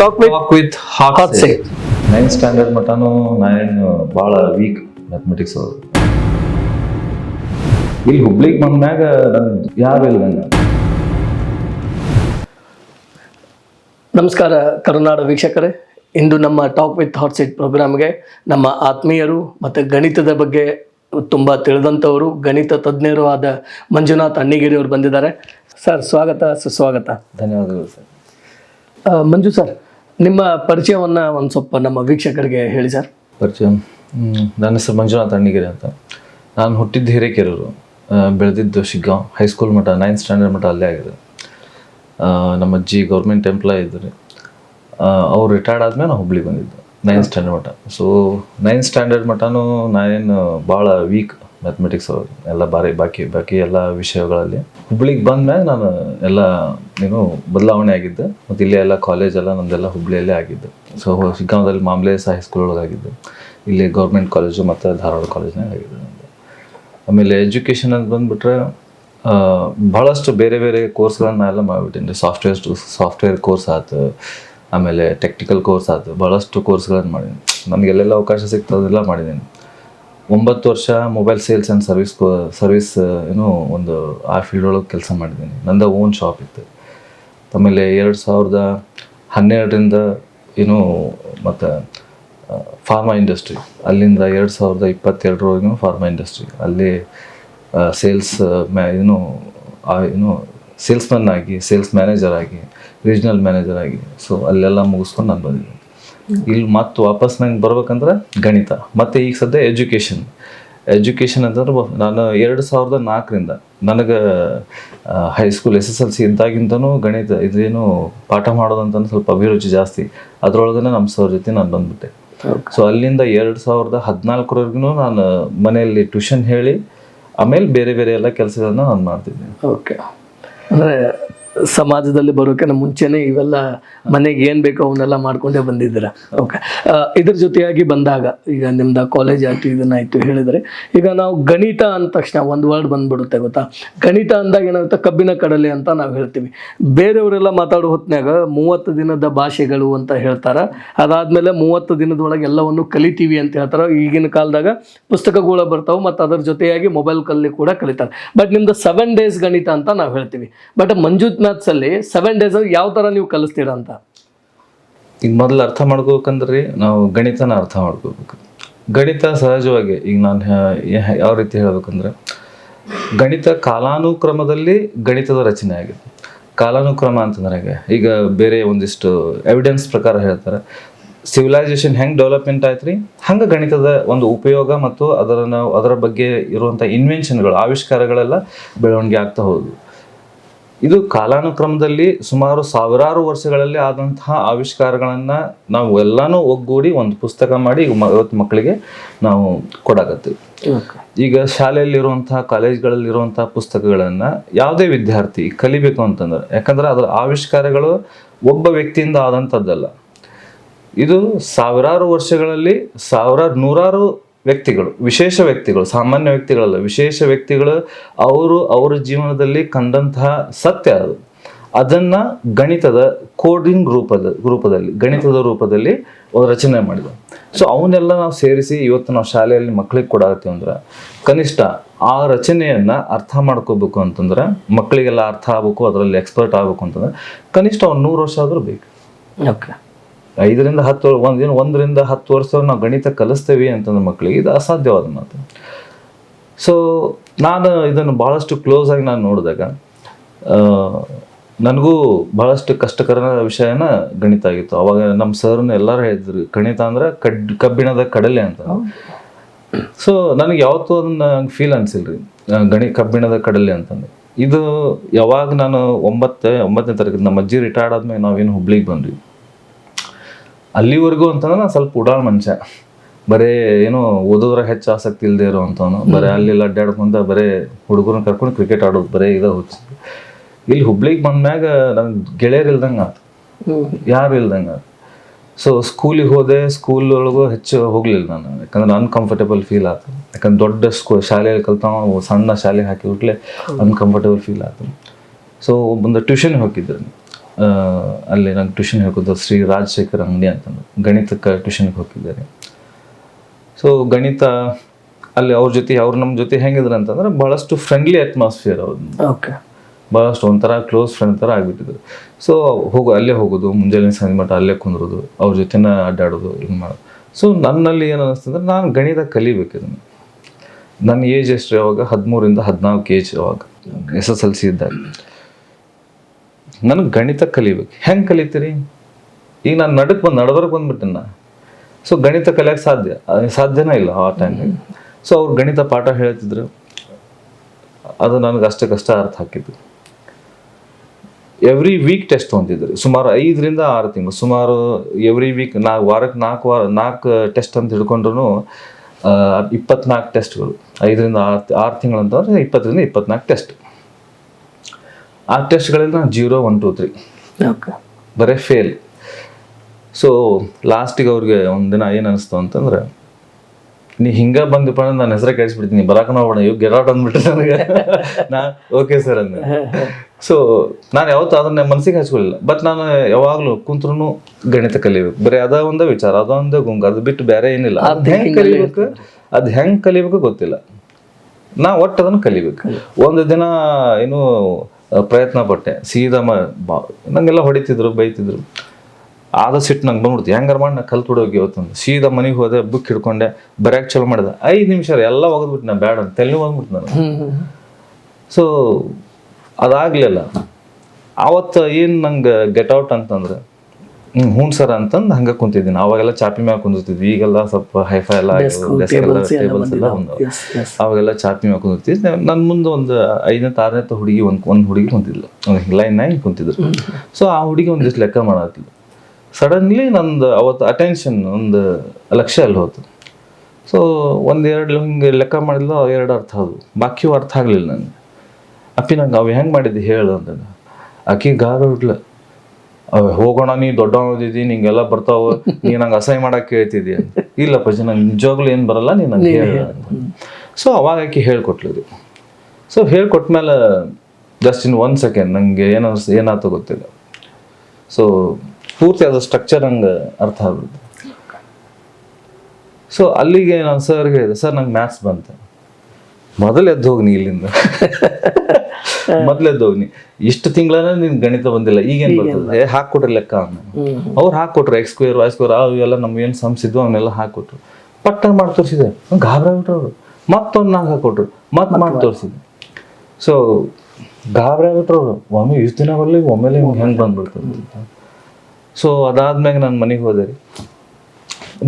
Talk with talk with hot say nine ninth standard ಮಟನು ನಾನು ಭಾಳ ವೀಕ್ ಮ್ಯಾಥಮೆಟಿಕ್ಸ್ ಅವರು. ಇಲ್ಲಿ ಹುಬ್ಳಿಗೆ ಬಂದ್ಮ್ಯಾಗ ನನ್ ಯಾರು ಇಲ್ಲ ನಂಗೆ. ನಮಸ್ಕಾರ ಕರುನಾಡ ವೀಕ್ಷಕರೇ. ಇಂದು ನಮ್ಮ ಟಾಕ್ ವಿತ್ ಹಾಟ್ ಸೀಟ್ ಪ್ರೋಗ್ರಾಮ್ಗೆ ನಮ್ಮ ಆತ್ಮೀಯರು ಮತ್ತು ಗಣಿತದ ಬಗ್ಗೆ ತುಂಬ ತಿಳಿದಂಥವರು ಗಣಿತ ತಜ್ಞರು ಆದ ಮಂಜುನಾಥ್ ಅಣ್ಣಿಗಿರಿ ಅವರು ಬಂದಿದ್ದಾರೆ. ಸರ್ ಸ್ವಾಗತ ಸುಸ್ವಾಗತ. ಧನ್ಯವಾದಗಳು ಸರ್. ಆ, ಮಂಜು ಸರ್ ನಿಮ್ಮ ಪರಿಚಯವನ್ನು ಒಂದು ಸ್ವಲ್ಪ ನಮ್ಮ ವೀಕ್ಷಕರಿಗೆ ಹೇಳಿ ಸರ್. ಪರಿಚಯ ನನ್ನ ಹೆಸರು ಮಂಜುನಾಥ್ ಅಣ್ಣಿಗಿರಿ ಅಂತ. ನಾನು ಹುಟ್ಟಿದ್ದು ಹಿರೇಕೆರೂರು. ಬೆಳೆದಿದ್ದು ಶಿಗ್ಗಾಂವ್. ಹೈಸ್ಕೂಲ್ ಮಟ್ಟ ನೈನ್ತ್ ಸ್ಟ್ಯಾಂಡರ್ಡ್ ಮಟ್ಟ ಅಲ್ಲೇ ಆಗಿದೆ ನಮ್ಮ ಅಜ್ಜಿ ಗೌರ್ಮೆಂಟ್ ಎಂಪ್ಲಾಯ್ ಇದ್ದರು. ಅವ್ರು ರಿಟೈರ್ಡ್ ಆದ್ಮೇಲೆ ನಾನು ಹುಬ್ಳಿಗೆ ಬಂದಿದ್ದು. ನೈನ್ತ್ ಸ್ಟ್ಯಾಂಡರ್ಡ್ ಮಟ್ಟ ಸೊ ನೈನ್ತ್ ಸ್ಟ್ಯಾಂಡರ್ಡ್ ಮಟ್ಟನೂ ನಾನೇನು ಭಾಳ ವೀಕ್ ಮ್ಯಾಥಮೆಟಿಕ್ಸ್ ಎಲ್ಲ ಬಾರಿ ಬಾಕಿ ಬಾಕಿ ಎಲ್ಲ ವಿಷಯಗಳಲ್ಲಿ. ಹುಬ್ಳಿಗೆ ಬಂದ್ಮೇಲೆ ನಾನು ಎಲ್ಲ, ಏನು ಬದಲಾವಣೆ ಆಗಿದ್ದೆ, ಮತ್ತು ಇಲ್ಲೇ ಎಲ್ಲ ಕಾಲೇಜ್ ಎಲ್ಲ ನಮ್ದೆಲ್ಲ ಹುಬ್ಳಿಯಲ್ಲೇ ಆಗಿದ್ದು. ಸೊ ಶಿಗ್ಗಾಂವದಲ್ಲಿ ಸಹ ಹೈಸ್ಕೂಲ್ ಒಳಗೆ ಆಗಿದ್ದು ಇಲ್ಲಿ ಗೌರ್ಮೆಂಟ್ ಕಾಲೇಜು ಮತ್ತು ಧಾರವಾಡ ಕಾಲೇಜ್ನಾಗ ಆಗಿದ್ದು ನಂದು ಆಮೇಲೆ ಎಜುಕೇಷನ್ ಅಂತ ಬಂದುಬಿಟ್ರೆ ಭಾಳಷ್ಟು ಬೇರೆ ಬೇರೆ ಕೋರ್ಸ್ಗಳನ್ನ ಎಲ್ಲ ಮಾಡಿಬಿಟ್ಟಿನಿ. ಸಾಫ್ಟ್ವೇರ್ ಸಾಫ್ಟ್ವೇರ್ ಕೋರ್ಸ್ ಆಯ್ತು ಆಮೇಲೆ ಟೆಕ್ನಿಕಲ್ ಕೋರ್ಸ್ ಆಯ್ತು ಭಾಳಷ್ಟು ಕೋರ್ಸ್ಗಳನ್ನು ನನಗೆ ಎಲ್ಲೆಲ್ಲ ಅವಕಾಶ ಸಿಗ್ತದೆಲ್ಲ ಮಾಡಿದ್ದೀನಿ ಒಂಬತ್ತು ವರ್ಷ mobile sales and service service ಏನು ಒಂದು ಆ ಫೀಲ್ಡ್ ಒಳಗೆ ಕೆಲಸ ಮಾಡಿದ್ದೀನಿ ನಂದ ಓನ್ ಶಾಪ್ ಇತ್ತು. ಆಮೇಲೆ ಎರಡು ಸಾವಿರದ ಹನ್ನೆರಡರಿಂದ ಏನು ಮತ್ತು ಫಾರ್ಮಾ ಇಂಡಸ್ಟ್ರಿ ಅಲ್ಲಿಂದ ಎರಡು ಸಾವಿರದ ಇಪ್ಪತ್ತೆರಡರವರೆಗೂ ಫಾರ್ಮಾ ಇಂಡಸ್ಟ್ರಿ ಅಲ್ಲಿ ಸೇಲ್ಸ್ ಮ್ಯಾ, ಏನು ಏನು ಸೇಲ್ಸ್ಮನ್ ಆಗಿ ಸೇಲ್ಸ್ ಮ್ಯಾನೇಜರ್ ಆಗಿ ರೀಜ್ನಲ್ ಮ್ಯಾನೇಜರ್ ಆಗಿ. ಸೊ ಅಲ್ಲೆಲ್ಲ ಮುಗಿಸ್ಕೊಂಡು ನಾನು ಬಂದಿದ್ದೆ ಇಲ್ಲಿ ಮತ್ತೆ ವಾಪಸ್ ನಂಗೆ ಬರ್ಬೇಕಂದ್ರೆ ಗಣಿತ. ಮತ್ತು ಈಗ ಸದ್ಯ ಎಜುಕೇಷನ್ ಎಜುಕೇಷನ್ ಅಂತಂದ್ರೆ ನಾನು ಎರಡು ಸಾವಿರದ ನಾಲ್ಕರಿಂದ ನನಗೆ high school S S L C ಇದ್ದಾಗಿಂತನೂ ಗಣಿತ ಇದೇನು ಪಾಠ ಮಾಡೋದಂತ ಸ್ವಲ್ಪ ಅಭಿರುಚಿ ಜಾಸ್ತಿ. ಅದ್ರೊಳಗನೆ ನಮ್ಮ ಸರ್ ಜೊತೆ ನಾನು ಬಂದ್ಬಿಟ್ಟೆ. ಸೊ ಅಲ್ಲಿಂದ ಎರಡು ಸಾವಿರದ ಹದಿನಾಲ್ಕರವರೆಗೂ ನಾನು ಮನೆಯಲ್ಲಿ ಟ್ಯೂಷನ್ ಹೇಳಿ ಆಮೇಲೆ ಬೇರೆ ಬೇರೆ ಎಲ್ಲ ಕೆಲಸಗಳನ್ನ ನಾನು ಮಾಡ್ತಿದ್ದೆ. ಓಕೆ ಅಂದರೆ ಸಮಾಜದಲ್ಲಿ ಬರೋಕ್ಕಿಂತ ಮುಂಚೆನೆ ಇವೆಲ್ಲ ಮನೆಗೆ ಏನು ಬೇಕೋ ಅವನ್ನೆಲ್ಲ ಮಾಡ್ಕೊಂಡೇ ಬಂದಿದ್ದೀರ? ಓಕೆ ಇದ್ರ ಜೊತೆಯಾಗಿ ಬಂದಾಗ, ಈಗ ನಿಮ್ದು ಕಾಲೇಜ್ ಆಯ್ತು ಇದನ್ನಾಯಿತು ಹೇಳಿದ್ರೆ, ಈಗ ನಾವು ಗಣಿತ ಅಂದ ತಕ್ಷಣ ಒಂದು ವರ್ಡ್ ಬಂದ್ಬಿಡುತ್ತೆ ಗೊತ್ತಾ? ಗಣಿತ ಅಂದಾಗ ಏನಾಗುತ್ತೆ? ಕಬ್ಬಿನ ಕಡಲೆ ಅಂತ ನಾವು ಹೇಳ್ತೀವಿ. ಬೇರೆಯವರೆಲ್ಲ ಮಾತಾಡೋ ಹೊತ್ನ್ಯಾಗ ಮೂವತ್ತು ದಿನದ ಭಾಷೆಗಳು ಅಂತ ಹೇಳ್ತಾರ. ಅದಾದಮೇಲೆ ಮೂವತ್ತು ದಿನದೊಳಗೆ ಎಲ್ಲವನ್ನು ಕಲಿತೀವಿ ಅಂತ ಹೇಳ್ತಾರ. ಈಗಿನ ಕಾಲದಾಗ ಪುಸ್ತಕಗಳು ಬರ್ತಾವೆ ಮತ್ತು ಅದರ ಜೊತೆಯಾಗಿ ಮೊಬೈಲ್ ಕಲ್ಲಿ ಕೂಡ ಕಲಿತಾರೆ. ಬಟ್ ನಿಮ್ದು ಸೆವೆನ್ ಡೇಸ್ ಗಣಿತ ಅಂತ ನಾವು ಹೇಳ್ತೀವಿ. ಬಟ್ ಮಂಜುತ್ ಮ್ಯಾಥ್ಸ್ ಅಲ್ಲಿ ಸೆವೆನ್ ಡೇಸ್ ಯಾವ ತರ ನೀವು ಕಲಿಸ್ತೀರಾ ಅಂತ? ಈಗ ಮೊದಲು ಅರ್ಥ ಮಾಡ್ಕೋಬೇಕಂದ್ರೆ, ನಾವು ಗಣಿತನ ಅರ್ಥ ಮಾಡ್ಕೋಬೇಕು. ಗಣಿತ ಸಹಜವಾಗಿ, ಈಗ ನಾನು ಯಾವ ರೀತಿ ಹೇಳ್ಬೇಕಂದ್ರೆ, ಗಣಿತ ಕಾಲಾನುಕ್ರಮದಲ್ಲಿ ಗಣಿತದ ರಚನೆ ಆಗಿದೆ. ಕಾಲಾನುಕ್ರಮ ಅಂತಂದ್ರೆ ಈಗ ಬೇರೆ ಒಂದಿಷ್ಟು ಎವಿಡೆನ್ಸ್ ಪ್ರಕಾರ ಹೇಳ್ತಾರೆ ಸಿವಿಲೈಸೇಷನ್ ಹೆಂಗೆ ಡೆವಲಪ್ಮೆಂಟ್ ಆಯ್ತು ರೀ ಹಂಗೆ ಗಣಿತದ ಒಂದು ಉಪಯೋಗ ಮತ್ತು ಅದರ ಅದರ ಬಗ್ಗೆ ಇರುವಂಥ ಇನ್ವೆನ್ಷನ್ಗಳು ಆವಿಷ್ಕಾರಗಳೆಲ್ಲ ಬೆಳವಣಿಗೆ ಆಗ್ತಾ ಹೋದ್ವು. ಇದು ಕಾಲಾನುಕ್ರಮದಲ್ಲಿ ಸುಮಾರು ಸಾವಿರಾರು ವರ್ಷಗಳಲ್ಲಿ ಆದಂತಹ ಆವಿಷ್ಕಾರಗಳನ್ನು ನಾವು ಎಲ್ಲಾನು ಒಗ್ಗೂಡಿ ಒಂದು ಪುಸ್ತಕ ಮಾಡಿ ಇವತ್ತು ಮಕ್ಕಳಿಗೆ ನಾವು ಕೊಡಕತ್ತೀವಿ. ಈಗ ಶಾಲೆಯಲ್ಲಿರುವಂತಹ ಕಾಲೇಜ್ಗಳಲ್ಲಿರುವಂತಹ ಪುಸ್ತಕಗಳನ್ನ ಯಾವುದೇ ವಿದ್ಯಾರ್ಥಿ ಕಲಿಬೇಕು ಅಂತಂದ್ರೆ ಯಾಕಂದ್ರೆ ಅದರ ಆವಿಷ್ಕಾರಗಳು ಒಬ್ಬ ವ್ಯಕ್ತಿಯಿಂದ ಆದಂಥದ್ದಲ್ಲ ಇದು ಸಾವಿರಾರು ವರ್ಷಗಳಲ್ಲಿ ಸಾವಿರಾರು ನೂರಾರು ವ್ಯಕ್ತಿಗಳು, ವಿಶೇಷ ವ್ಯಕ್ತಿಗಳು, ಸಾಮಾನ್ಯ ವ್ಯಕ್ತಿಗಳಲ್ಲ, ವಿಶೇಷ ವ್ಯಕ್ತಿಗಳು ಅವರು ಅವರ ಜೀವನದಲ್ಲಿ ಕಂಡಂತಹ ಸತ್ಯ ಅದು. ಅದನ್ನ ಗಣಿತದ ಕೋಡಿಂಗ್ ರೂಪದ, ರೂಪದಲ್ಲಿ, ಗಣಿತದ ರೂಪದಲ್ಲಿ ರಚನೆ ಮಾಡಿದ್ರು. ಸೊ ಅವನ್ನೆಲ್ಲ ನಾವು ಸೇರಿಸಿ ಇವತ್ತು ನಾವು ಶಾಲೆಯಲ್ಲಿ ಮಕ್ಕಳಿಗೆ ಕೊಡಾಕತ್ತೀವಿ ಅಂದ್ರೆ, ಕನಿಷ್ಠ ಆ ರಚನೆಯನ್ನ ಅರ್ಥ ಮಾಡ್ಕೋಬೇಕು ಅಂತಂದ್ರೆ ಮಕ್ಕಳಿಗೆಲ್ಲ ಅರ್ಥ ಆಗ್ಬೇಕು, ಅದರಲ್ಲಿ ಎಕ್ಸ್ಪರ್ಟ್ ಆಗ್ಬೇಕು ಅಂತಂದ್ರೆ, ಕನಿಷ್ಠ ಒಂದು ನೂರು ವರ್ಷ ಆದರೂ ಬೇಕು. ಓಕೆ ಐದರಿಂದ ಹತ್ತು ಒಂದಿನ ಒಂದರಿಂದ ಹತ್ತು ವರ್ಷ ನಾವು ಗಣಿತ ಕಲಿಸ್ತೇವೆ ಅಂತಂದ್ರೆ ಮಕ್ಕಳಿಗೆ ಇದು ಅಸಾಧ್ಯವಾದ ಮಾತು. ಸೊ ನಾನು ಇದನ್ನು ಭಾಳಷ್ಟು ಕ್ಲೋಸ್ ಆಗಿ ನಾನು ನೋಡಿದಾಗ ನನಗೂ ಭಾಳಷ್ಟು ಕಷ್ಟಕರ ವಿಷಯನ ಗಣಿತ ಆಗಿತ್ತು. ಅವಾಗ ನಮ್ಮ ಸರ್ನ ಎಲ್ಲರೂ ಹೇಳಿದ್ರು, ಗಣಿತ ಅಂದ್ರೆ ಕಡ್, ಕಬ್ಬಿಣದ ಕಡಲೆ ಅಂತ. ಸೊ ನನಗೆ ಯಾವತ್ತೂ ಅದನ್ನ ಫೀಲ್ ಅನ್ಸಿಲ್ರಿ ಗಣಿ, ಕಬ್ಬಿಣದ ಕಡಲೆ ಅಂತಂದು. ಇದು ಯಾವಾಗ ನಾನು ಒಂಬತ್ತೇ, ಒಂಬತ್ತನೇ ತಾರೀಕು ನಮ್ಮ ಅಜ್ಜಿ ರಿಟೈರ್ಡ್ ಆದ್ಮೇಲೆ ನಾವೇನು ಹುಬ್ಳಿಗೆ ಬಂದ್ವಿ. ಅಲ್ಲಿವರೆಗೂ ಅಂತಂದ್ರೆ ನಾನು ಸ್ವಲ್ಪ ಉಡಾಳ್ ಮನುಷ್ಯ. ಬರೇ ಏನೋ ಓದೋದ್ರ ಹೆಚ್ಚು ಆಸಕ್ತಿ ಇಲ್ಲದೆ ಇರೋ ಅಂತವನು. ಬರೀ ಅಲ್ಲೆಲ್ಲ ಅಡ್ಡಾಡ್ಕೊಂತ ಬರೇ ಹುಡುಗರನ್ನ ಕರ್ಕೊಂಡು ಕ್ರಿಕೆಟ್ ಆಡೋದು ಬರೇ ಇದ ಹುಚ್ಚು. ಇಲ್ಲಿ ಹುಬ್ಳಿಗೆ ಬಂದ್ಮ್ಯಾಗ ನನಗೆ ಗೆಳೆಯರು ಇಲ್ದಂಗೆ ಆತು. ಯಾರು ಇಲ್ದಂಗೆ ಆತು. ಸೊ ಸ್ಕೂಲಿಗೆ ಹೋದೆ ಸ್ಕೂಲ್ ಒಳಗೂ ಹೆಚ್ಚು ಹೋಗ್ಲಿಲ್ಲ ನಾನು. ಯಾಕಂದ್ರೆ ಅನ್ಕಂಫರ್ಟೇಬಲ್ ಫೀಲ್ ಆಯ್ತು ಯಾಕಂದ್ರೆ ದೊಡ್ಡ ಸ್ಕೂ ಶಾಲೆಯಲ್ಲಿ ಕಲ್ತಾವ ಸಣ್ಣ ಶಾಲೆಗೆ ಹಾಕಿಬಿಟ್ಲೆ ಅನ್ಕಂಫರ್ಟೇಬಲ್ ಫೀಲ್ ಆಯ್ತು ಸೊ ಒಂದು ಟ್ಯೂಷನ್ ಹೋಗಿದ್ರು ಅಲ್ಲಿ ನಂಗೆ ಟ್ಯೂಷನ್ ಹೇಳ್ಕೊದ್ರು ಶ್ರೀ ರಾಜಶೇಖರ ಅಂಗಡಿ ಅಂತ ಗಣಿತಕ್ಕೆ ಟ್ಯೂಷನ್ಗೆ ಹೋಗಿದ್ದಾರೆ. ಸೊ ಗಣಿತ ಅಲ್ಲಿ ಅವ್ರ ಜೊತೆ ಅವ್ರು ನಮ್ಮ ಜೊತೆ ಹೆಂಗಿದ್ರು ಅಂತಂದ್ರೆ ಭಾಳಷ್ಟು ಫ್ರೆಂಡ್ಲಿ ಅಟ್ಮಾಸ್ಫಿಯರ್ ಅವ್ರದ್ದು. ಓಕೆ ಭಾಳಷ್ಟು ಒಂಥರ ಕ್ಲೋಸ್ ಫ್ರೆಂಡ್ ಥರ ಆಗಿಬಿಟ್ಟಿದ್ರು. ಸೊ ಹೋಗು ಅಲ್ಲೇ ಹೋಗೋದು ಮುಂಜಾನೆ ಸಂಜೆ ಮಟ್ಟ ಅಲ್ಲೇ ಕುಂದ್ರೋದು ಅವ್ರ ಜೊತೆನ ಅಡ್ಡಾಡೋದು ಹಿಂಗೆ ಮಾಡೋದು. ಸೊ ನನ್ನಲ್ಲಿ ಏನು ಅನ್ನಿಸ್ತಂದ್ರೆ ನಾನು ಗಣಿತ ಕಲಿಬೇಕು ಇದನ್ನು. ನನ್ನ ಏಜ್ ಎಷ್ಟು ಯಾವಾಗ? ಹದಿಮೂರಿಂದ ಹದಿನಾಲ್ಕು ಏಜ್ ಯಾವಾಗ? ಎಸ್ ಎಸ್ ಎಲ್ ಸಿ ಇದ್ದಾಗ. ನನಗೆ ಗಣಿತ ಕಲಿಬೇಕು. ಹೆಂಗೆ ಕಲಿತೀರಿ? ಈಗ ನಾನು ನಡಕ್ಕೆ ಬಂದು ನಡವರ್ಗೆ ಬಂದ್ಬಿಟ್ಟೆ ನಾ ಸೊ ಗಣಿತ ಕಲಿಯೋಕೆ ಸಾಧ್ಯ? ಸಾಧ್ಯನೇ ಇಲ್ಲ ಆ ಟೈಮಿಗೆ ಸೊ ಅವ್ರು ಗಣಿತ ಪಾಠ ಹೇಳ್ತಿದ್ರು. ಅದು ನನಗೆ ಅಷ್ಟಕ್ಕಷ್ಟ ಅರ್ಥ ಹಾಕಿದ್ದು ಎವ್ರಿ ವೀಕ್ ಟೆಸ್ಟ್ ಹೊಂದಿದ್ರು ಸುಮಾರು ಐದರಿಂದ ಆರು ತಿಂಗಳು. ಸುಮಾರು ಎವ್ರಿ ವೀಕ್ ನಾ ವಾರಕ್ಕೆ ನಾಲ್ಕು ವಾರ, ನಾಲ್ಕು ಟೆಸ್ಟ್ ಅಂತ ಹಿಡ್ಕೊಂಡ್ರು ಇಪ್ಪತ್ನಾಲ್ಕು ಟೆಸ್ಟ್ಗಳು ಐದರಿಂದ ಆರು ಆರು ತಿಂಗಳು ಅಂತಂದ್ರೆ ಇಪ್ಪತ್ತರಿಂದ ಇಪ್ಪತ್ನಾಲ್ಕು ಟೆಸ್ಟ್ ಆ ಟೆಸ್ಟ್ಗಳಲ್ಲಿ ನಾನು ಜೀರೋ ಒನ್ ಟು ತ್ರೀ. ಬರೀ ಫೇಲ್ ಸೊ ಲಾಸ್ಟಿಗೆ ಅವ್ರಿಗೆ ಒಂದಿನ ಏನು ಅನಿಸ್ತು ಅಂತಂದ್ರೆ ನೀ ಹಿಂಗ ಬಂದಪ್ಪ ಅಂದ್ರೆ ನನ್ನ ಹೆಸರೇ ಕೇಳಿಸ್ಬಿಡ್ತೀನಿ ಬರಾಕನ ನೋಡೋಣ ಇವ್ ಗೆರಾಟ್ ಅಂದ್ಬಿಟ್ಟು ನನಗೆ. ನಾ ಓಕೆ ಸರ್ ಅಂದೆ. ಸೊ ನಾನು ಯಾವತ್ತೂ ಅದನ್ನ ಮನಸ್ಸಿಗೆ ಹಚ್ಕೊಳ್ಳಿಲ್ಲ ಬಟ್ ನಾನು ಯಾವಾಗಲೂ ಕುಂತ್ರು ಗಣಿತ ಕಲಿಬೇಕು. ಬರೀ ಅದ ಒಂದೇ ವಿಚಾರ ಅದೊಂದೇ ಗುಂಗ ಅದು ಬಿಟ್ಟು ಬೇರೆ ಏನಿಲ್ಲ. ಅದ್ ಹೆಂಗೆ ಕಲಿಬೇಕು? ಅದು ಹೆಂಗೆ ಕಲಿಬೇಕು ಗೊತ್ತಿಲ್ಲ. ನಾ ಒಟ್ಟು ಅದನ್ನು ಕಲಿಬೇಕು. ಒಂದು ದಿನ ಏನು ಪ್ರಯತ್ನ ಪಟ್ಟೆ. ಸೀದಾ ಮ ಬಾ- ನಂಗೆಲ್ಲ ಹೊಡಿತಿದ್ರು ಬೈತಿದ್ರು. ಆದ ಸಿಟ್ಟು ನಂಗೆ ಬಂದ್ಬಿಡ್ತು. ಹೆಂಗಾರ ಮಾಡಿ ನಾ ಕಲ್ತು ಹೋಗಿ ಇವತ್ತೊಂದು. ಸೀದಾ ಮನೆಗೆ ಹೋದೆ ಬುಕ್ ಹಿಡ್ಕೊಂಡೆ ಬರ್ಯಾಕ್ ಚಲೋ ಮಾಡಿದೆ. ಐದು ನಿಮಿಷ ಎಲ್ಲ ಒಗದ್ಬಿಟ್ಟು ನಾ ಬೇಡ ಅಂತ. ತಲೆ ಬಂದ್ಬಿಟ್ಟು ನಾನು ಸೊ ಅದಾಗಲಿಲ್ಲ. ಆವತ್ತು ಏನು ನಂಗೆ ಗೆಟ್ ಔಟ್ ಅಂತಂದ್ರೆ ಹ್ಞೂ ಸರ್ ಅಂತಂದು ಹಂಗೆ ಕುಂತಿದ್ದೀನಿ ಅವಾಗೆಲ್ಲ ಚಾಪಿ ಮ್ಯಾಗ ಕುಂದಿರ್ತಿದ್ವಿ. ಈಗೆಲ್ಲ ಸ್ವಲ್ಪ ಹೈಫೈ ಎಲ್ಲ. ಅವಾಗೆಲ್ಲ ಚಾಪಿ ಮ್ಯಾಗ ಕುಂದಿರ್ತಿದ್ವಿ. ನನ್ನ ಮುಂದೆ ಒಂದು ಐದನೇ ಆರನೇ ಹುಡುಗಿ ಒಂದು ಒಂದು ಹುಡುಗಿ ಕುಂತಿದ್ಲು. ಒಂದು ಲೈನ್ನಾಗಿ ಕುಂತಿದ್ರು. ಸೊ ಆ ಹುಡುಗಿ ಒಂದಿಷ್ಟು ಲೆಕ್ಕ ಮಾಡತ್ತಿದ್ಲು ಸಡನ್ಲಿ ನಂದು ಅವತ್ತು ಅಟೆನ್ಷನ್ ಒಂದು ಲಕ್ಷ್ಯ ಅಲ್ಲಿ ಹೋತು. ಸೊ ಒಂದೆರಡು ಹಿಂಗೆ ಲೆಕ್ಕ ಮಾಡಿದ್ಲು ಎರಡು ಅರ್ಥ ಅದು ಬಾಕಿಯೂ ಅರ್ಥ ಆಗಲಿಲ್ಲ ನನಗೆ ಅಪ್ಪಿ ನಂಗೆ ಅವು ಹೆಂಗೆ ಮಾಡಿದ್ದೆ ಹೇಳು ಅಂತ ಆಕೆ ಗಾರ ಹೋಗೋಣ ನೀ ದೊಡ್ಡ ಓದಿದ್ದಿ ನಿಂಗೆಲ್ಲ ಬರ್ತಾವ ನೀ ನಂಗೆ ಅಸಹ್ಯ ಮಾಡಕ್ ಕೇಳ್ತಿದ್ಯ ಇಲ್ಲಪ್ಪ ಇಲ್ಲ ಪಜಿ ನಂಗೆ ನಿಜವಾಗ್ಲೂ ಏನು ಬರಲ್ಲ ನೀ ನಂಗೆ ಸೊ ಅವಾಗ ಆಕಿ ಹೇಳ್ಕೊಟ್ಲು ಸೊ ಹೇಳ್ಕೊಟ್ಮೇಲೆ ಜಸ್ಟ್ ಇನ್ ಒನ್ ಸೆಕೆಂಡ್ ನಂಗೆ ಏನು ಅನ್ಸ್ ಏನಾಯ್ತು ಗೊತ್ತಿಲ್ಲ. ಸೊ ಪೂರ್ತಿ ಅದು ಸ್ಟ್ರಕ್ಚರ್ ನಂಗೆ ಅರ್ಥ ಆಗ್ಬಿಡ್ತು. ಸೊ ಅಲ್ಲಿಗೆ ನಾನು ಸರ್ ಹೇಳಿದೆ ಸರ್ ನಂಗೆ ಮ್ಯಾಥ್ಸ್ ಬಂತು. ಮೊದಲು ಎದ್ದು ಹೋಗಿ ನೀ ಇಲ್ಲಿಂದ. ಮೊದಲು ಎದ್ದು ಹೋಗಿ ನೀ ಇಷ್ಟು ತಿಂಗಳನ್ನ ನಿನ್ ಗಣಿತ ಬಂದಿಲ್ಲ ಈಗೇನ್ ಬರ್ತದೆ? ಹಾಕೊಟ್ರಿ ಹಾಕ್ಕೊಟ್ರಿ ಲೆಕ್ಕ ಅವ್ನು. ಅವ್ರು ಹಾಕೊಟ್ರು ಎಕ್ಸ್ ಸ್ಕ್ವೇರ್ ವೈ ಸ್ಕ್ವೇರ್ ಅವು ಎಲ್ಲ ನಮ್ಗೆ ಏನು ಸಮ್ಸ್ ಇದ್ವು ಅವನ್ನೆಲ್ಲ ಹಾಕೊಟ್ರು. ಪಟ್ಟನ್ ಮಾಡಿ ತೋರಿಸಿದೆ. ಗಾಬರ ಬಿಟ್ರು ಅವರು. ಮತ್ತೊಂದು ನಾಲ್ಕು ಹಾಕೊಟ್ರು. ಮತ್ತೆ ಮಾಡಿ ತೋರಿಸಿದೆ. ಸೊ ಗಾಬರ ಬಿಟ್ರು ಅವರು. ಒಮ್ಮೆ ಇಷ್ಟು ದಿನ ಬರಲಿ ಒಮ್ಮೆಲೆ ಹೆಂಗ್ ಬಂದ್ಬಿಡ್ತದೆ ಸೊ ಅದಾದ್ಮ್ಯಾಗ ನಾನು ಮನೆಗೆ ಹೋದೆ ರೀ.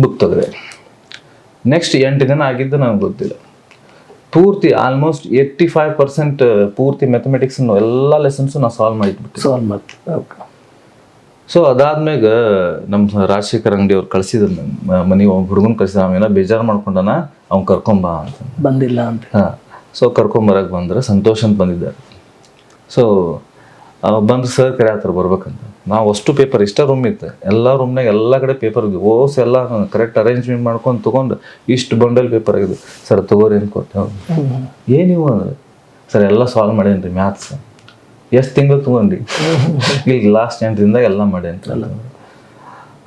ಬುಕ್ ತೆಗೆದೆ. ನೆಕ್ಸ್ಟ್ ಎಂಟು ದಿನ ಆಗಿದ್ದು ನನಗೆ ಗೊತ್ತಿಲ್ಲ. ಪೂರ್ತಿ ಆಲ್ಮೋಸ್ಟ್ ಏಯ್ಟಿ ಫೈವ್ ಪರ್ಸೆಂಟ್ ಪೂರ್ತಿ ಮ್ಯಾಥಮೆಟಿಕ್ಸ್ ಎಲ್ಲ ಲೆಸನ್ಸ್ ನಾವು ಸಾಲ್ವ್ ಮಾಡಿಟ್ಬಿಟ್ಟು ಸಾಲ್ವ್ ಮಾಡ್ತೀವಿ ಓಕೆ ಸೊ ಅದಾದ್ಮ್ಯಾಗ ನಮ್ಮ ರಾಜಶೇಖರ್ ಅಂಗಡಿ ಅವ್ರು ಕಳ್ಸಿದ್ರು ಮನೆ ಒಬ್ಬ ಹುಡುಗನ ಕಳ್ಸಿದ ಆಮೇಲೆ ಬೇಜಾರು ಮಾಡ್ಕೊಂಡನ ಅವ್ನು ಕರ್ಕೊಂಬ ಅಂತ. ಬಂದಿಲ್ಲ ಅಂತ. ಹಾಂ. ಸೊ ಕರ್ಕೊಂಬರಕ್ಕೆ ಬಂದ್ರೆ ಸಂತೋಷ ಅಂತ ಬಂದಿದ್ದಾರೆ. ಸೊ ಬಂದು ಸರ್ ಕರೆಯತ್ತಾರ ಬರ್ಬೇಕಂತ. ನಾವು ಅಷ್ಟು ಪೇಪರ್ ಇಷ್ಟ ರೂಮ್ ಇತ್ತು. ಎಲ್ಲ ರೂಮ್ನಾಗ ಎಲ್ಲ ಕಡೆ ಪೇಪರ್ ಇದ್ವು. ಓಸ್ ಎಲ್ಲ ಕರೆಕ್ಟ್ ಅರೇಂಜ್ಮೆಂಟ್ ಮಾಡ್ಕೊಂಡು ತೊಗೊಂಡು ಇಷ್ಟು ಬಂಡಲ್ ಪೇಪರ್ ಆಗಿದೆ ಸರ್ ತಗೋರಿ ಅಂತ ಕೊಟ್ಟೆ. ಏನು ಏನಿವು ಅಂದ್ರೆ? ಸರ್ ಎಲ್ಲ ಸಾಲ್ವ್ ಮಾಡೇನಿ ರೀ ಮ್ಯಾಥ್ಸ್ ಎಷ್ಟು ತಿಂಗಳು ತಗೊಂಡ್ರಿ ಈಗ ಲಾಸ್ಟ್ ಎಂಟರಿಂದ ಎಲ್ಲ ಅಲ್ಲ.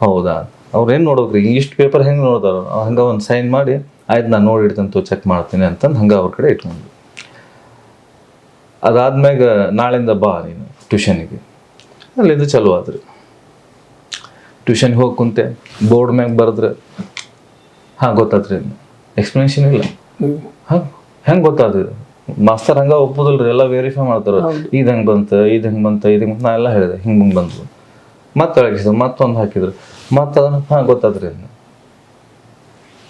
ಹೌದಾ? ಅವ್ರು ಏನು ನೋಡೋಕ್ರಿ ಇಷ್ಟು ಪೇಪರ್ ಹೆಂಗೆ ನೋಡ್ತಾರ? ಹಂಗೆ ಒಂದು ಸೈನ್ ಮಾಡಿ ಆಯ್ತು ನಾನು ನೋಡಿ ತೋ ಚೆಕ್ ಮಾಡ್ತೀನಿ ಅಂತಂದು ಹಂಗೆ ಅವ್ರ ಕಡೆ ಇಟ್ಕೊಂಡು ಅದಾದ್ಮ್ಯಾಗ ನಾಳಿಂದ ಬಾ ನೀನು. ಟ್ಯೂಷನಿಗೆ. ಅಲ್ಲಿಂದ ಚಲೋ ಆದ್ರಿ. ಟ್ಯೂಷನ್ಗೆ ಹೋಗಿ ಕುಂತೆ ಬೋರ್ಡ್ ಮ್ಯಾಗ ಬರೆದ್ರೆ ಹಾಂ ಗೊತ್ತಾತ್ರಿ ಎಕ್ಸ್ಪ್ಲನೇಷನ್ ಇಲ್ಲ. ಹಾಂ ಹೆಂಗೆ ಗೊತ್ತಾದ್ರಿ ಮಾಸ್ತರ್ ಹಂಗೆ ರೀ ಎಲ್ಲ ವೆರಿಫೈ ಮಾಡ್ತಾರೆ. ಇದು ಹೆಂಗೆ ಬಂತು ಇದು ಹೆಂಗೆ ಬಂತು ಇದು ಹೆಂಗೆ ನಾ ಎಲ್ಲ ಹೇಳಿದೆ ಹಿಂಗೆ ಹಿಂಗೆ ಬಂತು. ಮತ್ತೆ ಅಳಗಿಸಿದ್ರು ಮತ್ತೊಂದು ಹಾಕಿದ್ರು. ಮತ್ತೆ ಅದನ್ನು ಹಾಂ ಗೊತ್ತಾದ್ರಿ.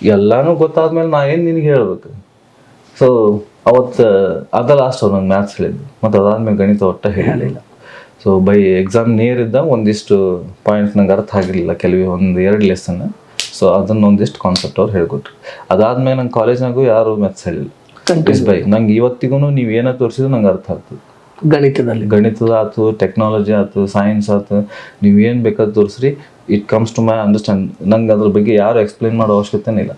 ಎಲ್ಲಾನು ಗೊತ್ತಾದ್ಮೇಲೆ ನಾ ಏನು ನಿನಗೆ ಹೇಳ್ಬೇಕು? ಸೊ ಅವತ್ತು ಅದ ಲಾಸ್ಟ್ ಅವ್ರು ನಂಗೆ ಮ್ಯಾಥ್ಸ್ ಹೇಳಿದ್ದು ಮತ್ತು ಅದಾದ್ಮೇಲೆ ಗಣಿತ ಒಟ್ಟ ಹೇಳಿಲ್ಲ. ಸೊ ಬೈ ಎಕ್ಸಾಮ್ ನಿಯರ್ ಇದ್ದ ಒಂದಿಷ್ಟು ಪಾಯಿಂಟ್ ನಂಗೆ ಅರ್ಥ ಆಗಿರಲಿಲ್ಲ ಕೆಲವು ಒಂದು ಎರಡು ಲೆಸನ್ ಸೊ ಅದನ್ನ ಒಂದಿಷ್ಟು ಕಾನ್ಸೆಪ್ಟ್ ಅವ್ರು ಹೇಳ್ಕೊಟ್ರು. ಅದಾದ್ಮೇಲೆ ನಂಗೆ ಕಾಲೇಜ್ನಾಗು ಯಾರು ಮ್ಯಾಥ್ಸ್ ಹೇಳಿಲ್ಲ. ಬೈ ನಂಗೆ ಇವತ್ತಿಗೂ ನೀವು ಏನೋ ತೋರಿಸಿದ್ರು ನಂಗೆ ಅರ್ಥ ಆಗ್ತದೆ. ಗಣಿತದಲ್ಲಿ. ಗಣಿತದ ಆಯ್ತು ಟೆಕ್ನಾಲಜಿ ಆಯ್ತು ಸೈನ್ಸ್ ಆಯ್ತು ನೀವು ಏನು ಬೇಕಾದ್ ತೋರಿಸ್ರಿ. It comes to my understand ನಂಗೆ ಅದ್ರ ಬಗ್ಗೆ ಯಾರು ಎಕ್ಸ್ಪ್ಲೈನ್ ಮಾಡೋ ಅವಶ್ಯಕತೆನೇ ಇಲ್ಲ.